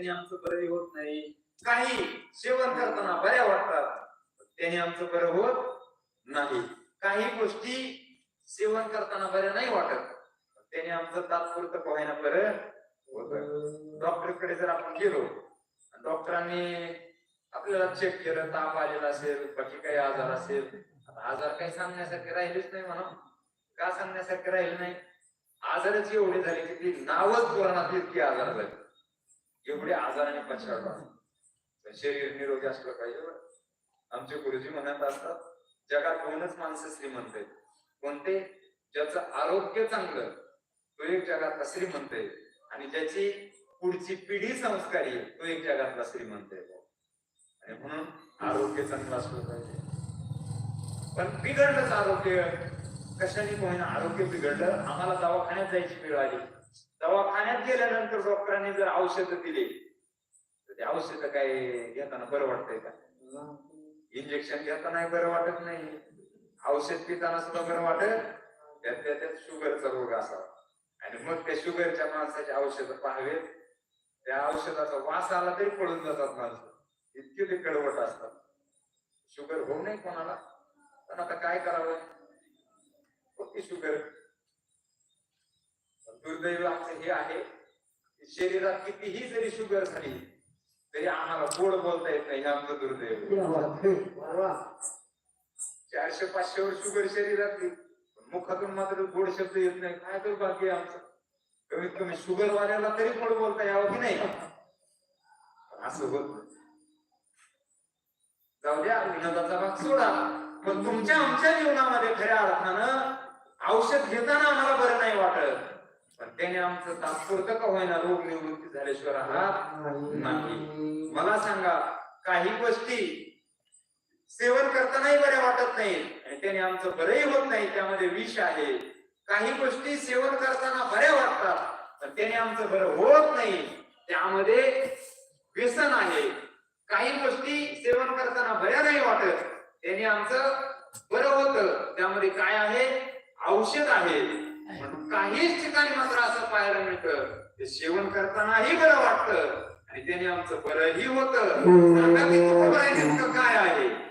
त्याने आमचं बरं होत नाही. काही सेवन करताना बऱ्या वाटतात त्याने आमचं बरं होत नाही. काही गोष्टी सेवन करताना बऱ्या नाही वाटत त्याने आमचं तात्पुरतं पोहायला बरं होत. डॉक्टरकडे जर आपण गेलो डॉक्टरांनी आपल्याला चेक केलं ताप आलेला असेल बाकी काही आजार असेल आजार काही सांगण्यासारखे राहिलेच नाही म्हणा. का सांगण्यासारखे राहिले नाही? आजारच एवढे झाले की ती नावच कोरोना इतकी आजार झाली. एवढे आजाराने पछाडला शरीर निरोगी असलं पाहिजे. बरं. आमचे गुरुजी म्हणत असतात जगात दोनच माणसं श्रीमंत आहेत. कोणते? ज्याचं आरोग्य चांगलं तो एक जगातला श्रीमंत आहे. आणि ज्याची पुढची पिढी संस्कारी आहे तो एक जगातला श्रीमंत आहे. आणि म्हणून आरोग्य चांगलं असलं पाहिजे. पण बिघडलंच आरोग्य. कशाने कोणी आरोग्य बिघडलं. आम्हाला दवाखान्यात जायची वेळ आली. दवाखान्यात गेल्यानंतर डॉक्टरांनी जर औषध दिली तर ते औषध काय घेताना बरं वाटतंय का? इंजेक्शन घेताना बरं वाटत नाही. औषध पिताना सुद्धा बरं वाटत. त्यात त्या- त्यात शुगरचा रोग असावा. आणि मग त्या शुगरच्या माणसाचे औषधं पाहावेत. त्या औषधाचा वास आला तरी पळून जातात माणसं. इतके ते कडवट असतात. शुगर होऊ नये कोणाला. पण आता काय करावं? होती शुगर दुर्दैव आमचं हे आहे शरीरात कितीही जरी शुगर झाली तरी आम्हाला गोड बोलता येत नाही हे आमचं दुर्दैव चारशे पाचशे वर शुगर शरीरातली पण मुखातून मात्र गोड शब्द येत नाही. काय तर बाकी आमचं. कमीत कमी शुगर वाल्याला तरी गोड बोलता यावं की नाही? असं होत. जाऊ द्या विनोदाचा भाग सोडा. पण तुमच्या आमच्या जीवनामध्ये खऱ्या अर्थानं औषध घेताना आम्हाला बरं नाही वाटत. पण त्याने आमचं तात्पुरतं का होईना रोग निवृत्ती झाल्याशिवाय राहणार नाही. मला सांगा काही गोष्टी सेवन करतानाही बऱ्या वाटत नाही आणि त्याने आमचं बरंही होत नाही त्यामध्ये विष आहे. काही गोष्टी सेवन करताना बऱ्या वाटतात पण त्याने आमचं बरं होत नाही. त्यामध्ये व्यसन आहे. काही गोष्टी सेवन करताना बऱ्या नाही वाटत. त्याने आमचं बरं होत. त्यामध्ये काय आहे? औषध आहे. पण काहीच ठिकाणी मात्र असं पाहायला मिळतं. ते सेवन करतानाही बरं वाटतं. आणि त्याने आमचं बरंही होतं. नेमकं काय आहे.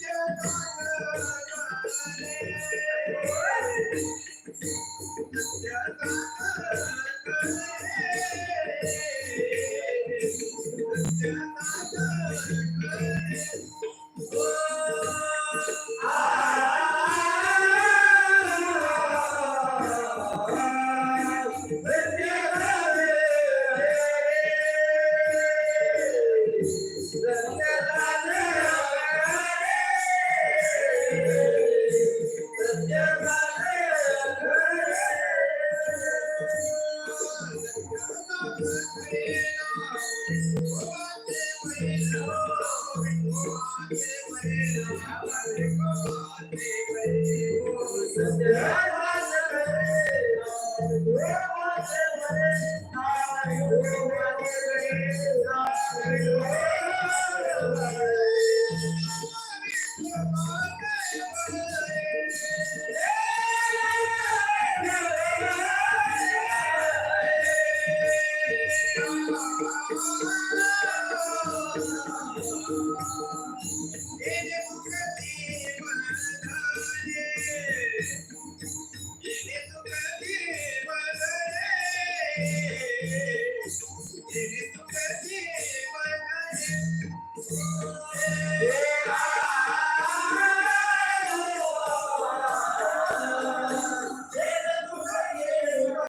Yeah. Yeah. Yeah.